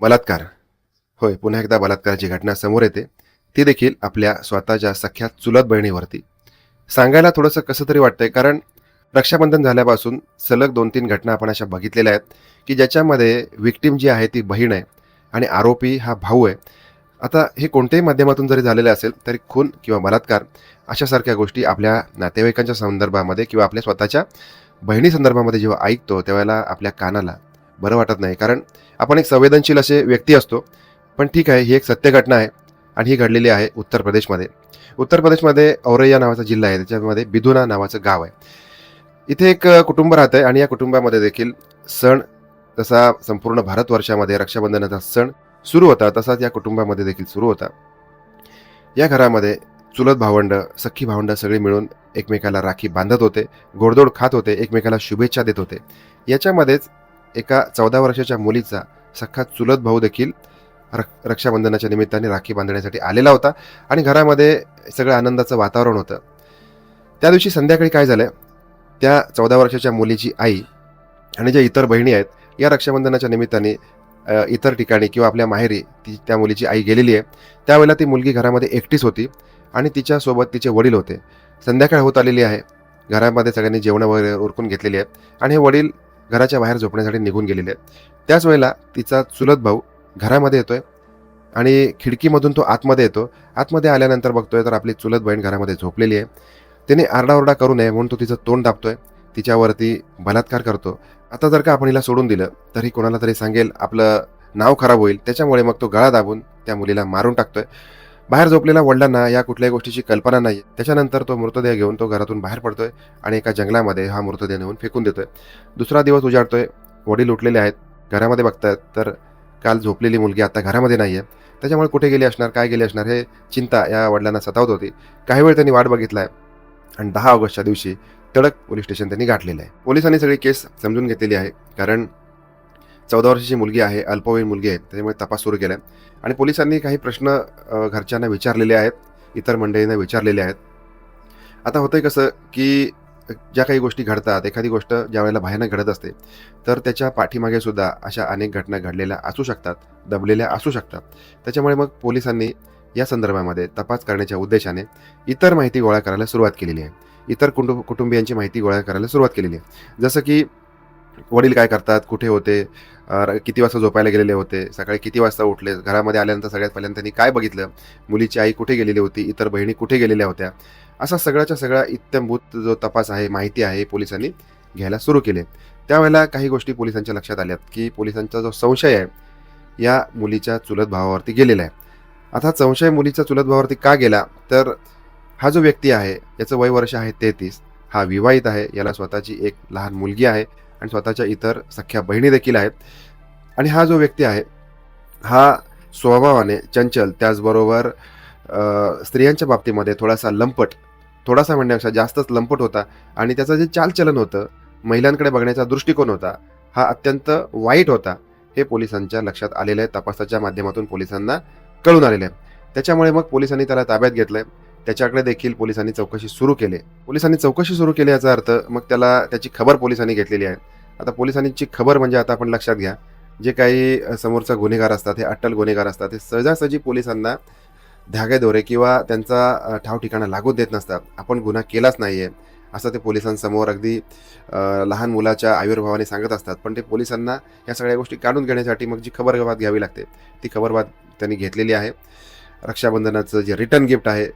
बलात्कार. होय पुन्हा एकदा बलात्काराची घटना समोर येते. ती देखील आपल्या स्वतःच्या सख्या चुलत बहिणीवरती. सांगायला थोडंसं कसं तरी वाटतंय कारण रक्षाबंधन झाल्यापासून सलग दोन तीन घटना आपण अशा बघितलेल्या आहेत की ज्याच्यामध्ये विक्टीम जी आहे ती बहीण आहे आणि आरोपी हा भाऊ आहे. आता हे कोणत्याही माध्यमातून जरी झालेलं असेल तरी खून किंवा बलात्कार अशासारख्या गोष्टी आपल्या नातेवाईकांच्या संदर्भामध्ये किंवा आपल्या स्वतःच्या बहिणी संदर्भामध्ये जेव्हा ऐकतो त्यावेळेला आपल्या कानाला बरं वाटत नाही. कारण आपण एक संवेदनशील असे व्यक्ती असतो. पण ठीक आहे ही एक सत्य घटना आहे आणि ही घडलेली आहे उत्तर प्रदेशमध्ये. उत्तर प्रदेशमध्ये औरैया नावाचा जिल्हा आहे. त्याच्यामध्ये बिधुना नावाचं गाव आहे. इथे एक कुटुंब राहतं आहे आणि या कुटुंबामध्ये देखील सण तसा संपूर्ण भारतवर्षामध्ये रक्षाबंधनाचा सण सुरू होता. तसाच या कुटुंबामध्ये देखील सुरू होता. या घरामध्ये चुलत भावंड सख्खी भावंड सगळी मिळून एकमेकाला राखी बांधत होते. गोडदोड खात होते. एकमेकाला शुभेच्छा देत होते. याच्यामध्येच एका चौदा वर्षाच्या मुलीचा सख्खा चुलत भाऊ देखील रक रक्षाबंधनाच्या निमित्ताने राखी बांधण्यासाठी आलेला होता आणि घरामध्ये सगळं आनंदाचं वातावरण होतं. त्या दिवशी संध्याकाळी काय झालं? त्या चौदा वर्षाच्या मुलीची आई आणि ज्या इतर बहिणी आहेत या रक्षाबंधनाच्या निमित्ताने इतर ठिकाणी किंवा आपल्या माहेरी ती त्या मुलीची आई गेलेली आहे. त्यावेळेला ती मुलगी घरामध्ये एकटीच होती आणि तिच्यासोबत तिचे वडील होते. संध्याकाळ होत आलेली आहे. घरामध्ये सगळ्यांनी जेवणं वगैरे उरकून घेतलेली आहेत आणि हे वडील घराच्या बाहेर झोपण्यासाठी निघून गेलेले आहेत. त्याच वेळेला तिचा चुलत भाऊ घरामध्ये येतोय आणि खिडकीमधून तो आतमध्ये येतो. आतमध्ये आल्यानंतर बघतोय तर आपली चुलत बहीण घरामध्ये झोपलेली आहे. त्याने आरडाओरडा करू नये म्हणून तो तिचं तोंड दाबतोय. तिच्यावरती बलात्कार करतो. आता जर का आपण हिला सोडून दिलं तर ही कोणाला तरी सांगेल आपलं नाव खराब होईल. त्याच्यामुळे मग तो गळा दाबून त्या मुलीला मारून टाकतोय. बाहेर झोपलेल्या वडिलांना या कुठल्याही गोष्टीची कल्पना नाही त्याच्यानंतर तो मृतदेह घेऊन तो घरातून बाहेर पडतोय आणि एका जंगलामध्ये हा मृतदेह नेऊन फेकून देतोय. दुसरा दिवस उजाडतोय. वडील उठलेले आहेत. घरामध्ये बघतायत तर काल झोपलेली मुलगी आता घरामध्ये नाही आहे त्याच्यामुळे कुठे गेली असणार काय गेली असणार हे चिंता या वडिलांना सतावत होती. काही वेळ त्यांनी वाट बघितलाय आणि दहा ऑगस्टच्या दिवशी तडक पोलीस स्टेशन त्यांनी गाठलेलं आहे. पोलिसांनी सगळी केस समजून घेतलेली आहे कारण चौदा वर्षाची मुलगी आहे अल्पवयीन मुलगी आहे त्याच्यामुळे तपास सुरू केला आहे आणि पोलिसांनी काही प्रश्न घरच्यांना विचारलेले आहेत इतर मंडळींना विचारलेले आहेत. आता होतंय कसं की ज्या काही गोष्टी घडतात एखादी गोष्ट ज्या वेळेला भयानक घडत असते तर त्याच्या पाठीमागे सुद्धा अशा अनेक घटना घडलेल्या असू शकतात दबलेल्या असू शकतात. त्याच्यामुळे मग पोलिसांनी या संदर्भामध्ये तपास करण्याच्या उद्देशाने इतर माहिती गोळा करायला सुरुवात केलेली आहे. इतर कुटुंब कुटुंबियांची माहिती गोळा करायला सुरुवात केलेली आहे. जसं की वडील काय करतात? कुठे होते? किती वाजता झोपायला गेलेले होते? सकाळी किती वाजता उठले? घरामध्ये आल्यानंतर सगळ्यात पहिल्यांदा त्यांनी काय बघितलं? मुलीची आई कुठे गेलेली होती? इतर बहिणी कुठे गेलेल्या होत्या? असा सगळ्याच्या सगळा इत्यंभूत जो तपास आहे माहिती आहे पोलिसांनी घ्यायला सुरू केले. त्यावेळेला काही गोष्टी पोलिसांच्या लक्षात आल्यात की पोलिसांचा जो संशय आहे या मुलीच्या चुलत भावावरती गेलेला आहे. आता संशय मुलीच्या चुलत भावावरती का गेला? तर हा जो व्यक्ती आहे याचं वय वर्ष आहे तेहतीस. हा विवाहित आहे याला स्वतःची एक लहान मुलगी आहे. आणि स्वतःच्या इतर सख्या बहिणी देखील आहेत. आणि हा जो व्यक्ती आहे हा स्वभावाने चंचल त्याचबरोबर स्त्रियांच्या बाबतीमध्ये थोडासा लंपट थोडासा म्हणण्यापेक्षा जास्तच लंपट होता आणि त्याचं जे चालचलन होतं महिलांकडे बघण्याचा दृष्टिकोन होता हा अत्यंत वाईट होता हे पोलिसांच्या लक्षात आलेलं आहे. तपासाच्या माध्यमातून पोलिसांना कळून आलेलं आहे. त्याच्यामुळे मग पोलिसांनी त्याला ताब्यात घेतलं आहे त्याच्याकडे देखील पोलिसांनी चौकशी सुरू केली. पोलिसांनी चौकशी सुरू केली याचा अर्थ मग त्याला त्याची खबर पोलिसांनी घेतलेली आहे. आता पोलिसांची खबर म्हणजे आता आपण लक्षात घ्या जे काही समोरचा गुन्हेगार असतात हे अट्टल गुन्हेगार असतात हे सहजासहजी पोलिसांना धागेदोरे किंवा त्यांचा ठाव ठिकाणा लागू देत नसतात. आपण गुन्हा केलाच नाही आहे असं ते पोलिसांसमोर अगदी लहान मुलाच्या आविर्भावाने सांगत असतात. पण ते पोलिसांना या सगळ्या गोष्टी काढून घेण्यासाठी मग जी खबरबात घ्यावी लागते ती खबरबात त्यांनी घेतलेली आहे. रक्षाबंधनाचं जे रिटर्न गिफ्ट आहे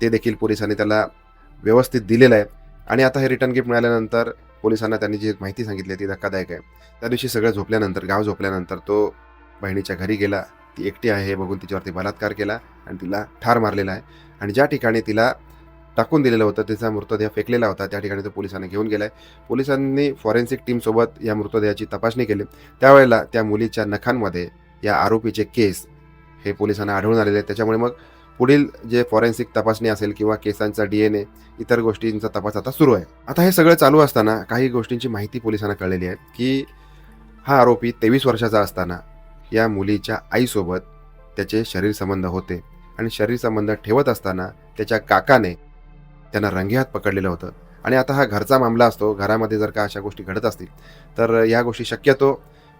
ते देखील पोलिसांनी त्याला व्यवस्थित दिलेलं आहे. आणि आता हे रिटर्न गिफ्ट मिळाल्यानंतर पोलिसांना त्यांनी जी माहिती सांगितली आहे ती धक्कादायक आहे. त्या दिवशी सगळं झोपल्यानंतर गाव झोपल्यानंतर तो बहिणीच्या घरी गेला. ती एकटी आहे हे बघून तिच्यावरती बलात्कार केला आणि तिला ठार मारलेला आहे. आणि ज्या ठिकाणी तिला टाकून दिलेलं होतं तिचा मृतदेह फेकलेला होता त्या ठिकाणी तो पोलिसांना घेऊन गेलाय. पोलिसांनी फॉरेन्सिक टीमसोबत या मृतदेहाची तपासणी केली. त्यावेळेला त्या मुलीच्या नखांमध्ये या आरोपीचे केस हे पोलिसांना आढळून आलेले आहेत. त्याच्यामुळे मग पुढील जे फॉरेन्सिक तपासणी असेल किंवा केसांचा डी एन ए इतर गोष्टींचा तपास आता सुरू आहे. आता हे सगळं चालू असताना काही गोष्टींची माहिती पोलिसांना कळलेली आहे की हा आरोपी तेवीस वर्षाचा असताना या मुलीच्या आईसोबत त्याचे शरीर संबंध होते आणि शरीर संबंध ठेवत असताना त्याच्या काकाने त्यांना रंगेहात पकडलेलं होतं. आणि आता हा घरचा मामला असतो घरामध्ये जर का अशा गोष्टी घडत असतील तर या गोष्टी शक्यतो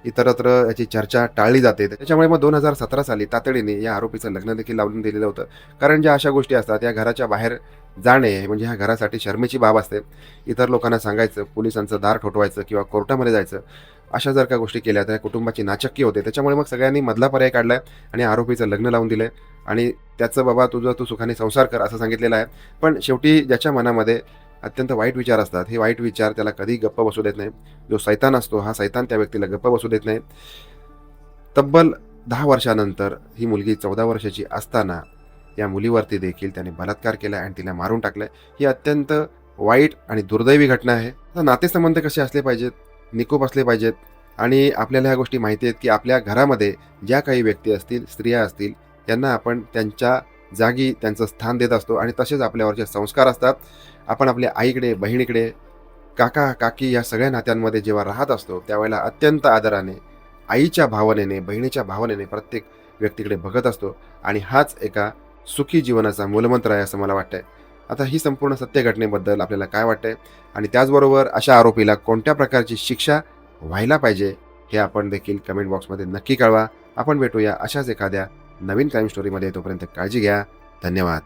इतरत्र याची चर्चा टाळली जाते. त्याच्यामुळे मग दोन हजार सतरा साली तातडीने या आरोपीचं लग्न देखील लावून दिलेलं होतं. कारण ज्या अशा गोष्टी असतात या घराच्या बाहेर जाणे म्हणजे ह्या घरासाठी शर्मेची बाब असते. इतर लोकांना सांगायचं पोलिसांचं दार ठोठवायचं किंवा कोर्टामध्ये जायचं अशा जर का गोष्टी केल्या तर कुटुंबाची नाचक्की होते. त्याच्यामुळे मग सगळ्यांनी मधला पर्याय काढला आहे आणि आरोपीचं लग्न लावून दिलं आणि त्याचं बाबा तुझं तू सुखाने संसार कर असं सांगितलेलं आहे. पण शेवटी ज्याच्या मनामध्ये अत्यंत वाईट विचार असतात. हे वाईट विचार त्याला कधी गप्प बसू देत नाही. जो सैतान असतो हा सैतान त्या व्यक्तीला गप्प बसू देत नाही. तब्बल दहा वर्षानंतर ही मुलगी चौदा वर्षाची असताना या मुलीवरती देखील त्याने बलात्कार केला आणि तिला मारून टाकलं. ही अत्यंत वाईट आणि दुर्दैवी घटना आहे. आता नातेसंबंध कसे असले पाहिजेत? निकोप असले पाहिजेत. आणि आपल्याला ह्या गोष्टी माहिती आहेत की आपल्या घरामध्ये ज्या काही व्यक्ती असतील स्त्रिया असतील यांना आपण त्यांच्या जागी त्यांचं स्थान देत असतो आणि तसेच आपल्यावरचे संस्कार असतात. आपण आपल्या आईकडे बहिणीकडे काका काकी या सगळ्या नात्यांमध्ये जेव्हा राहत असतो त्यावेळेला अत्यंत आदराने आईच्या भावनेने बहिणीच्या भावनेने प्रत्येक व्यक्तीकडे बघत असतो. आणि हाच एका सुखी जीवनाचा मूलमंत्र आहे असं मला वाटतंय. आता ही संपूर्ण सत्य घटनेबद्दल आपल्याला काय वाटतंय? आणि त्याचबरोबर अशा आरोपीला कोणत्या प्रकारची शिक्षा व्हायला पाहिजे हे आपण देखील कमेंट बॉक्समध्ये नक्की कळवा. आपण भेटूया अशाच एखाद्या नवीन क्राईम स्टोरीमध्ये तोपर्यंत काळजी घ्या. धन्यवाद.